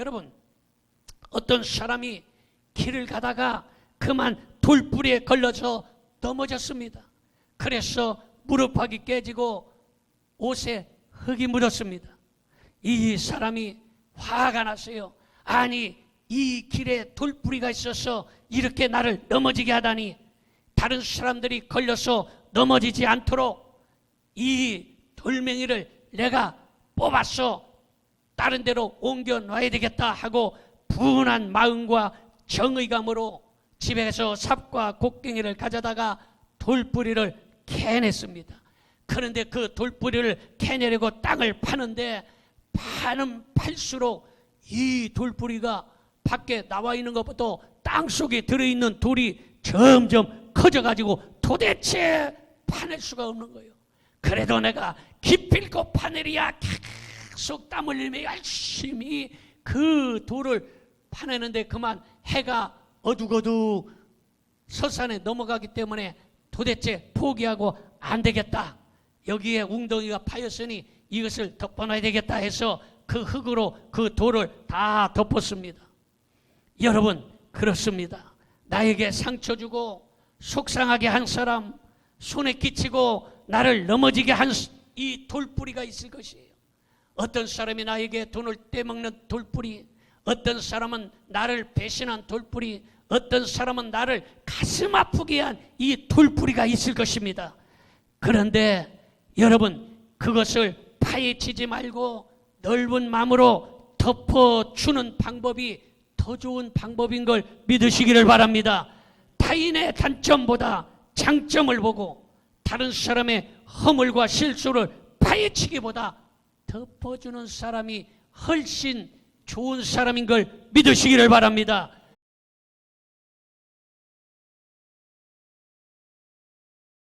여러분 어떤 사람이 길을 가다가 그만 돌뿌리에 걸려서 넘어졌습니다. 그래서 무릎팍이 깨지고 옷에 흙이 묻었습니다. 이 사람이 화가 났어요. 아니 이 길에 돌뿌리가 있어서 이렇게 나를 넘어지게 하다니 다른 사람들이 걸려서 넘어지지 않도록 이 돌멩이를 내가 뽑아서 다른 데로 옮겨 놔야 되겠다 하고 분한 마음과 정의감으로 집에서 삽과 곡괭이를 가져다가 돌뿌리를 캐냈습니다. 그런데 그 돌뿌리를 캐내려고 땅을 파는데 파는 팔수록 이 돌뿌리가 밖에 나와 있는 것보다 땅 속에 들어있는 돌이 점점 커져가지고 도대체 파낼 수가 없는 거예요. 그래도 내가 기필코 파내리야 계속 땀 흘리며 열심히 그 돌을 파내는데 그만 해가 어둑어둑 서산에 넘어가기 때문에 도대체 포기하고 안 되겠다. 여기에 웅덩이가 파였으니 이것을 덮어놔야 되겠다 해서 그 흙으로 그 돌을 다 덮었습니다. 여러분 그렇습니다. 나에게 상처 주고 속상하게 한 사람 손에 끼치고 나를 넘어지게 한 이 돌뿌리가 있을 것이에요. 어떤 사람이 나에게 돈을 떼먹는 돌뿌리, 어떤 사람은 나를 배신한 돌뿌리, 어떤 사람은 나를 가슴 아프게 한 이 돌뿌리가 있을 것입니다. 그런데 여러분 그것을 파헤치지 말고 넓은 마음으로 덮어주는 방법이 더 좋은 방법인 걸 믿으시기를 바랍니다. 타인의 단점보다 장점을 보고 다른 사람의 허물과 실수를 파헤치기보다 덮어주는 사람이 훨씬 좋은 사람인 걸 믿으시기를 바랍니다.